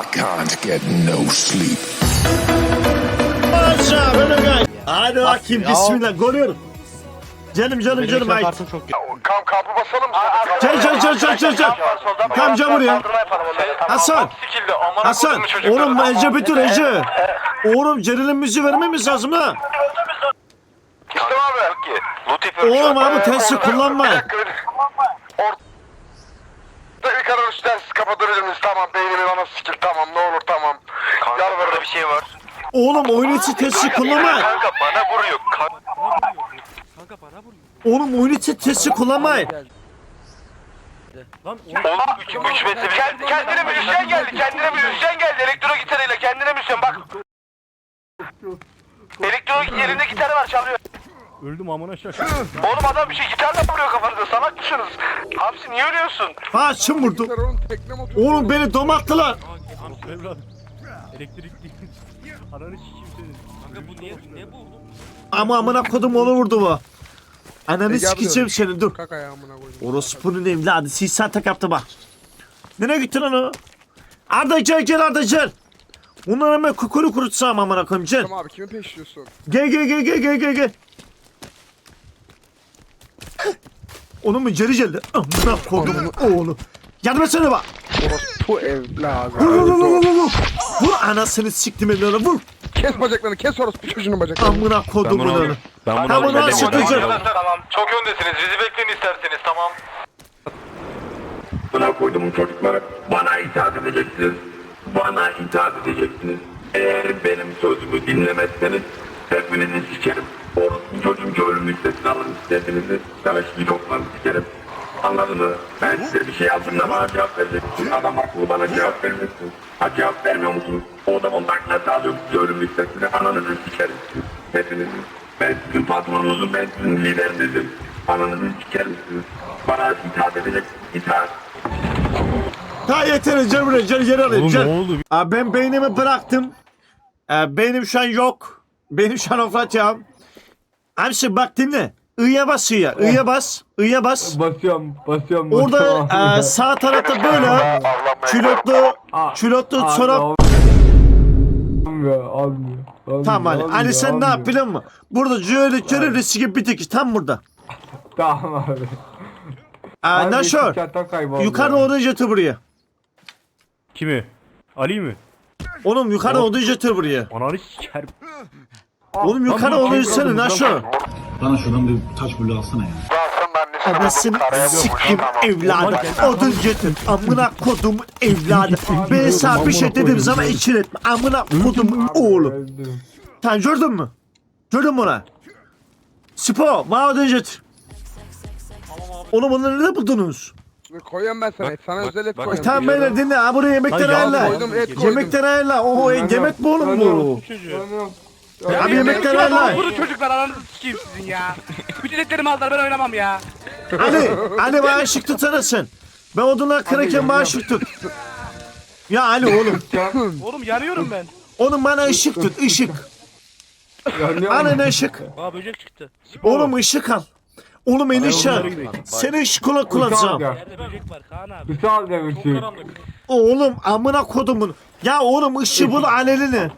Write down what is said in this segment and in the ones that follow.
I can't get no sleep. Hadi bakayım bismillah. Görüyorum. Canım canım canım ay. Kamp kampı basalım? Gel gel gel gel gel gel. Tamam gel buraya. Hasan. Hasan. Oğlum Ece Betül Ece. Oğlum müziği vermemiz lazım ha. Oğlum abi tersi kullanma. İlk araç dersi kapatırız tamam beynimi bana sikil tamam ne olur tamam. Yalvarırım. bir şey var. Oğlum oyun içi tersi kullanma. Kanka bana vuruyor. Kanka bana vuruyor. Oğlum oyun içi tersi kullanmayın. Lan Oğlum 3 3 metre bir kendine müzisyen geldi. Kendine müzisyen geldi. Elektro gitarıyla kendine müzisyen bak. Elektro yerinde gitarı var çalıyor. Öldüm amına şaşırdım. Oğlum adam bir şey gitarla vuruyor kafanıza. Salak mısınız? Abisi niye ölüyorsun? Ha kim vurdu? Oğlum beni domattılar. Evladım. Elektrik değil. Ananı sikeyim senin. Kanka bu niye ne bu? Ama amına kodum onu vurdu bu. Ananı Ege sikeceğim seni dur. Kalk ayağımına koydum. Orospu'nun evladı. Sihsan tak yaptı bak. Nereye gittin onu? Arda gel gel Arda gel. Bunlar hemen kukuru kurutsam amına koyayım gel. Tamam abi kimi peşliyorsun? Gel gel gel gel gel gel gel. Onun mu geri geldi? Amına kodumun oğlu. Yardım etsene bak. Orospu evladı. Vur vur vur vur vur. vur. Vur anasını siktim evladı vur. Kes bacaklarını kes orospu çocuğunun bacaklarını. Amına kodumun oğlu. Ben Ha bunu açıklayacağım. Tamam. Çok öndesiniz. Bizi bekleyin isterseniz tamam. Buna koyduğum çocuklara bana itaat edeceksiniz. Bana itaat edeceksiniz. Eğer benim sözümü dinlemezseniz hepinizi sikerim. Orospu çocuğum listesini alın. Hepinizi savaş bloklarını sikerim. Anladın mı? Ben size bir şey yaptığımda bana cevap vereceksin. Adam akıllı bana cevap vermesin. Ha cevap vermiyor musunuz? O zaman takla alıyorum size ölüm listesini. Ananızı sikerim. Hepinizi. Ben sizin patronunuzum, ben sizin liderinizim. Ananızı sikerim siz. Bana itaat edecek, itaat. Ha yeter buraya gel geri alayım Oğlum ne oldu? Abi ben beynimi bıraktım. Ee, beynim şu an yok. Benim şu an oflatacağım. Hamsi bak dinle. I'ya bas I'ya. I'ya bas. I'ya bas. Basıyorum, basıyorum. Orada e, sağ tarafta böyle külotlu külotlu çorap. Tamam Ali. Ali sen ne yap biliyor musun? Burada cöre cöre riski gibi bir tek tam burada. Tamam abi. Aa, Abi, Naşör. çatal kayboldu Yukarıda ya. odun jetir buraya. Kimi? Ali mi? Oğlum yukarıda odun jetir buraya. Ananı sikerim. Oğlum bu kim jetsene kadın? Naşör. Bana şuradan bir taş bulu alsana ya. Anasını siktim evladı. Odun getir. Amına kodum evladı. Ben sana bir şey dedim zaman için etme. Amına kodum oğlum. Sen gördün mü? Gördün mü ona? Spo, bana odun getir. Oğlum bunları nerede buldunuz? Koyuyorum ben sana et. Sana özel et koyuyorum. Tamam beyler dinle. Ha buraya yemekleri Lan ayarla. Yemekleri ayarla. Oo yemek mi oğlum bu? Yanıyorum. Abi yemekleri ayarla. Bunu çocuklar ananızı sikeyim sizin ya. Bütün etlerimi aldılar ben oynamam ya. Ali, Ali bana ışık tutsana sen. Ben odunlar kırarken bana ışık tut. Ya Ali oğlum. Oğlum yanıyorum ben. Oğlum bana ışık tut, ışık. Alın ışık. Aa böcek çıktı. Oğlum ışık al. Oğlum ışık. Seni ışık kullan kullanacağım. Nerede böcek var Kaan abi? Bir sağ demiş. Çok karanlık. Oğlum amına kodumun. Ya oğlum ışığı bul alelini.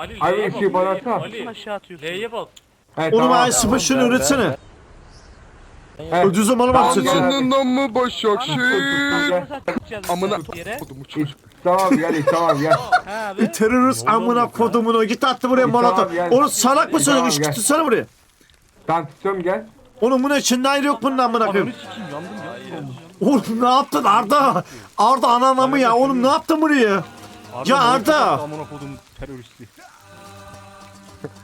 Ali Abi L'ye bak. ışığı bana L'ye- atsana. Ali Aşağı atıyorsun. L'ye bak. Evet, Oğlum tamam. ay sıfır şunu üretene. Evet. Ödüz zamanı bak seçin. Amanından mı başak şey? Amına yere. kodumu çocuk. Tamam gel, tamam gel. Ha abi. Terörist amına kodumunu git attı buraya Tamam, molotov. gel. Oğlum salak mısın? Tamam, Işık gel. tutsana buraya. Tamam tutuyorum gel. Oğlum bunun içinde ayrı yok bunun amına koyayım. ya. Oğlum ne yaptın Arda? Arda ananı mı ya? Oğlum ne yaptın buraya? Ya Arda. Amına kodum teröristi.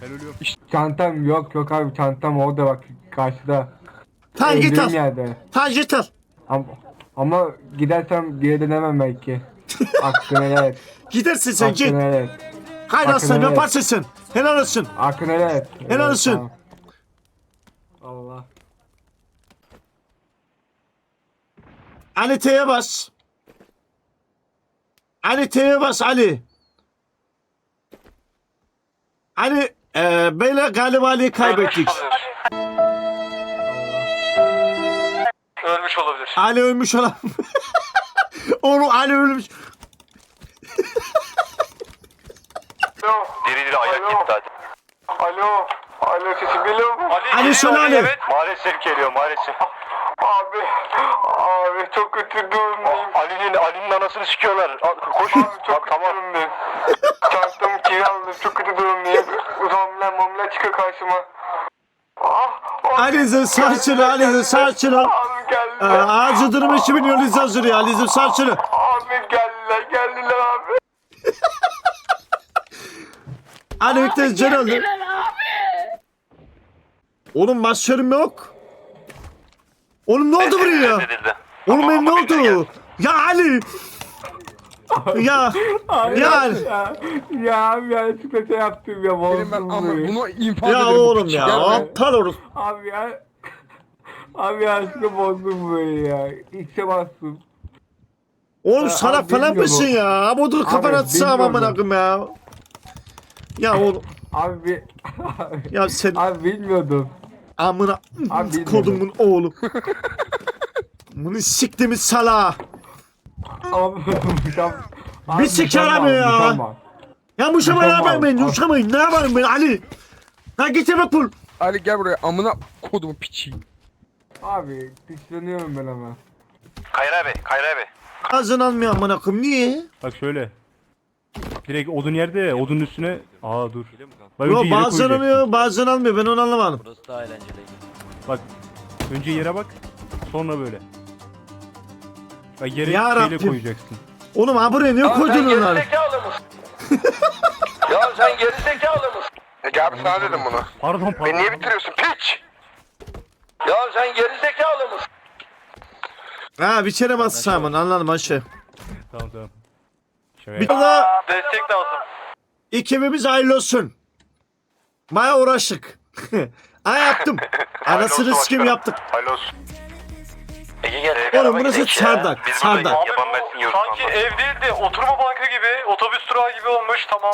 Ben ölüyorum. Çantam yok yok abi çantam orada bak karşıda. Tamam git Öldüğüm al. yerde. Tamam git al. Ama, ama gidersem geri dönemem belki. Hakkını helal et. Gidersin sen git. Hakkını helal et. Haydi Bakın aslan evet. yaparsın sen. Helal olsun. Hakkını helal et. Helal Evet, olsun. tamam. Allah. Ali T'ye bas. Ali T'ye bas Ali. Hani e, böyle galibaliği hani kaybettik. Ölmüş olabilir. Ali ölmüş olan. Onu Ali ölmüş. Alo. Diri diri ayak gitti hadi. Alo. Alo sesi geliyor mu? Ali şöyle Ali. Evet. Maalesef geliyor maalesef. Abi. Abi çok kötü durumdayım. Ali'nin Ali'nin anasını sikiyorlar. Koşun. Abi çok kötü durumdayım. Çantam kiraladım. Çok kötü durumdayım. Zombiler mombiler çıkıyor karşıma. Ah. ah, Alizm saçını Alizm saçını. Abi geldiler. Ee, Ağacı durum 2 milyon insan sürüyor Alizm saçını. Abi geldiler. Geldiler abi. Ali Öktes can oldu. Oğlum başlarım yok. Oğlum ne oldu buraya? Edildi. Oğlum benim ne oldu? Ya Ali. Ya. Abi Ya. Ya, ya abi ya çikolata yaptım ya. Benim ben ama bunu infaz Ya ederim. oğlum ya. Aptal orası. Abi ya. Abi yanlışlıkla bozdum burayı ya. İçe bastım. Oğlum Ya sana abi falan mısın ya? Abudur kafana Abi atsam amına koyayım ya. Ya oğlum Abi bir... ya sen abi bilmiyordum. amına Abi kodumun oğlu. Bunu siktiğimiz sala. Abi. Abi Bir siker tamam, abi ya. Ya muşama Tamam, yapmayın ben. abi. Muşamayın. Ne yapayım ben Ali? Ha git eve pul. Ali gel buraya amına kodumu piçi. Abi dışlanıyorum ben ama. Kayra abi, Kayra abi. Ağzını almıyor amına koyayım. Niye? Bak şöyle. Direkt odun yerde ya, odun üstüne. Aa dur. Bak Yo önce yere bazen koyacaksın. alıyor bazen almıyor. Ben onu anlamadım. Burası daha eğlenceli. Bak. Önce yere bak. Sonra böyle. Bak yere Ya şeyle Rabbim. koyacaksın. Oğlum ha buraya niye koydun onları? Ya sen geri zekalı mısın? Ya abi sana dedim bunu. Pardon pardon. Beni niye bitiriyorsun piç? Ya sen geri zekalı mısın? Ha bir kere bas Simon anladım aşağı. Tamam tamam. Şaka Bir daha Destek lazım. ikimimiz hayırlı olsun. Baya uğraştık. ha yaptım. Anasını sikim yaptık. Hayırlı olsun. Ege gel. Oğlum burası çardak. Çardak. Yaban mersin yiyoruz. Sanki ev değil de oturma bankı gibi, otobüs durağı gibi olmuş tamam.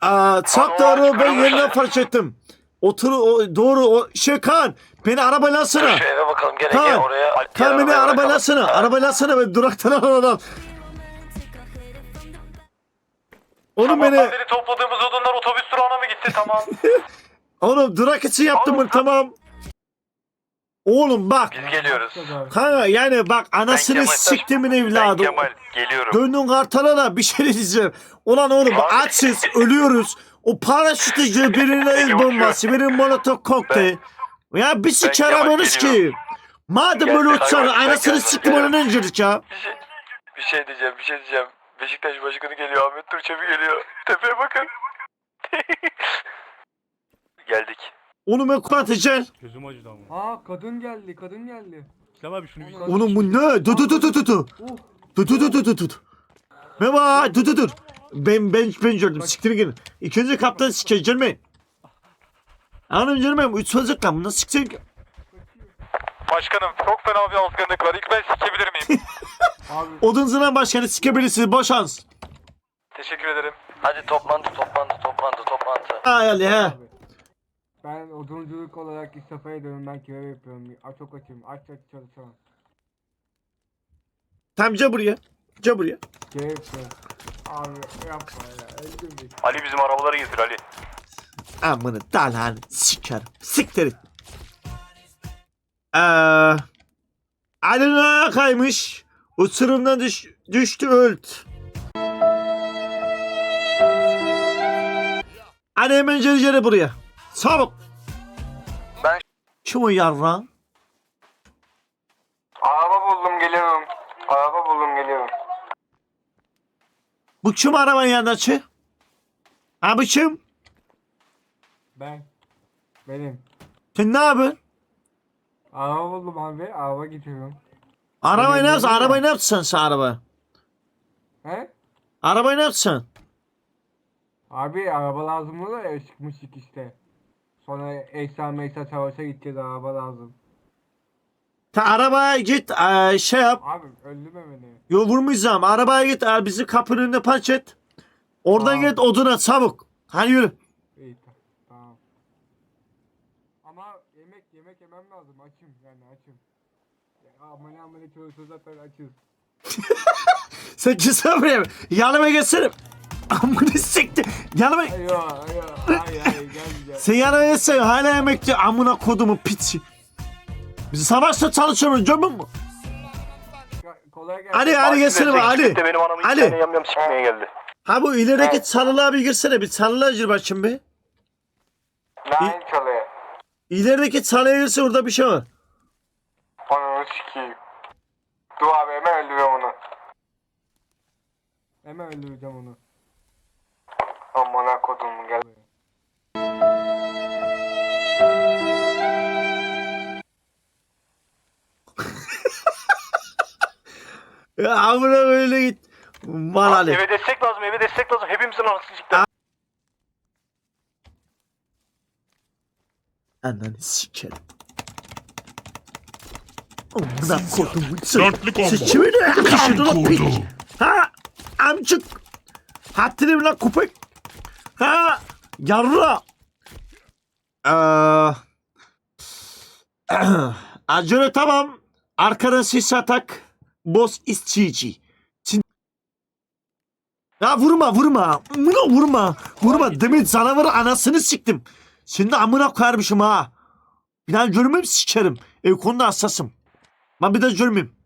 Aa, çok doğru ben yeniden fark ettim. Otur o, doğru o şey Kaan beni arabayla alsana. Şu eve bakalım gene Kaan, gel oraya. Kaan beni arabayla alsana. Arabayla alsana ben duraktan arabadan. Oğlum Tamam, beni, beri topladığımız odunlar otobüs durağına mı gitti tamam. oğlum durak için yaptım bunu tamam. Oğlum bak. Biz geliyoruz. Kanka yani bak anasını siktimin Ben evladı. Kemal geliyorum. Döndün kartala da bir şey diyeceğim. Ulan oğlum açız ölüyoruz. O paraşütücü birinin el bombası, birinin molotof kokteyl. Ya bir siker Kemal aramıyoruz ki. Madem böyle uçsana anasını siktim onu öncelik ya. Bir şey, bir şey diyeceğim, bir şey diyeceğim. Beşiktaş başkanı geliyor, Ahmet Turçevi geliyor. Tepeye bakın. Geldik. Onu ben kuratacaksın. Gözüm acıdı ama. Aa kadın geldi kadın geldi. İslam abi şunu bir Oğlum bu ne? Dur dur dur dur dur. Dur dur dur dur dur dur. Meva dur dur dur. Ben ben ben gördüm siktir gidin. İkinci kaptan sikeceğim ben. Anam canım benim üç sözlük lan bunu siktir. Başkanım çok fena bir alışkanlık var. İlk ben sikebilir miyim? Abi Odun zınan başkanı sikebilirsiniz boş şans. Teşekkür ederim. Hadi toplantı, toplantı, toplantı, toplantı. Hay Ali he. Odunculuk olarak istifa ediyorum ben kira yapıyorum. Aa, çok açım aç aç çalışamam. Tam gel buraya. Gel buraya. Yapıyorum. Abi yapma ya öldüm bir. Ali bizim arabaları getir Ali. Amını dalan sikerim. Siktir et. Ee, Ali'ne kaymış. Uçurumdan düş, düştü öldü. Ali hemen geri geri buraya. Çabuk. Kim o yarran? Araba buldum geliyorum. Araba buldum geliyorum. Bu kim arabanın yanındaki? Ha bu kim? Ben. Benim. Sen ne yapıyorsun? Araba buldum abi. Araba getiriyorum. Arabayı ne yapsın? Arabayı ne yapsın sen araba? He? Arabayı ne yapsın? Abi araba lazım olur ya çıkmıştık işte. Sonra Eysa Meysa Savaş'a gideceğiz araba lazım. Ta arabaya git eee, şey yap. Abi öldürme beni. Yo vurmayacağım. Arabaya git. eğer bizi kapının önüne park et. Oradan Tamam. git oduna çabuk. Hadi yürü. İyi ta- tamam. Ama yemek yemek yemem lazım açım yani açım. Ya, Amele amele çalışıyoruz zaten açız. Sen kimse buraya. Yanıma geçsene. Amına sikti. Yanıma Ayo ayo sen yanıma yesen hala emekli amına kodumu piçi. Biz savaşta çalışıyoruz Kolay gelsin. Ali Ali gelsene bak Ali. benim anamı iki Ali. tane yam yam sikmeye geldi. Ha bu ilerideki çalılığa bir girsene bir çalılığa gir bakayım bir. Nail çalıyor. İlerideki çalıya girse orada bir şey var. Ananı sikeyim. Dur abi hemen öldürüyorum onu. Hemen öldüreceğim onu. Aman kodum gel. Amına böyle git. Mal Ali. Eve destek lazım, eve destek lazım. Hepimizin anasını sikti. Ananı sikerim. Amına kodum. Sikimi de yakışır lan piç. Ha amcık. Hattını lan köpek. Ha yarra. Eee. Acele tamam. Arkadan sis atak. Boss istici. Çin... Ya vurma vurma. Bunu vurma. Vurma. Demin canavarı anasını siktim. Şimdi amına koyarmışım ha. Bir daha görmem sikerim. Ev konuda hassasım. Ben bir daha görmeyeyim.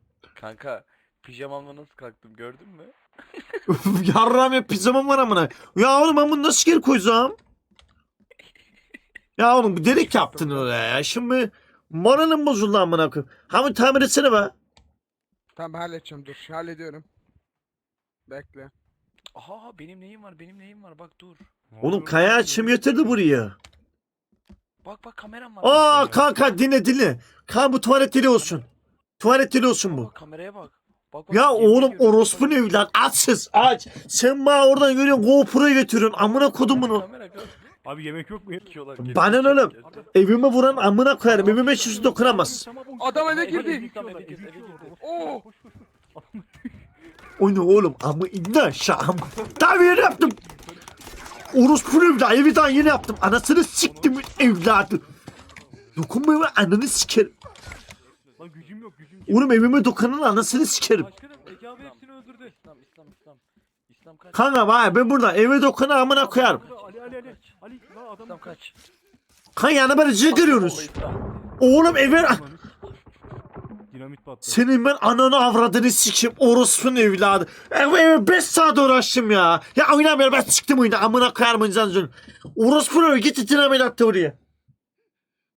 Kanka pijamamla nasıl kalktım gördün mü? Yarrağım ya pizzamam var amına. Ya oğlum ben bunu nasıl geri koyacağım? ya oğlum bir delik yaptın oraya ya. Şimdi moralim bozuldu amına koyayım. Hamit tamir etsene be. Tamam halledeceğim dur hallediyorum. Bekle. Aha benim neyim var benim neyim var bak dur. Oğlum kaya açım getirdi buraya. Bak bak kameram var. Aa kanka dinle dinle. Kan bu tuvalet dili olsun. Tuvalet dili olsun bu. Bak kameraya bak. Bak, bak, Ya yemin oğlum ediyorum, orospu bak. ne lan açsız aç. Sen bana oradan görüyorsun GoPro'yu götürüyorsun amına kodum bunu. Kamera kamera. Abi yemek yok mu? Yiyorlar. Bana ne oğlum? Evime vuran amına koyarım. Evime şişi dokunamaz. Adam eve girdi. Oo. O ne oğlum? Ama inna aşağı. Daha bir yere yaptım. Orospu evladı. Evi daha yeni yaptım. Anasını siktim evladı. Dokunma evime ananı sikerim. Lan gücüm yok gücüm. yok. Oğlum evime dokunan anasını sikerim. Başkanım Ege abi hepsini öldürdü. İslam İslam İslam. İslam kaç. Kanka vay ben burada eve dokunan amına koyarım. Ali Ali Ali. Lan adam İslam kaç. Kan yana cı görüyoruz. Oğlum eve... Dinamit battı. Senin ben ananı avradını sikeyim orospunun evladı. Eve eve 5 saat uğraştım ya. Ya oynamıyorum ben çıktım oyuna amına koyarım insan Orospunun evi gitti dinamit attı oraya.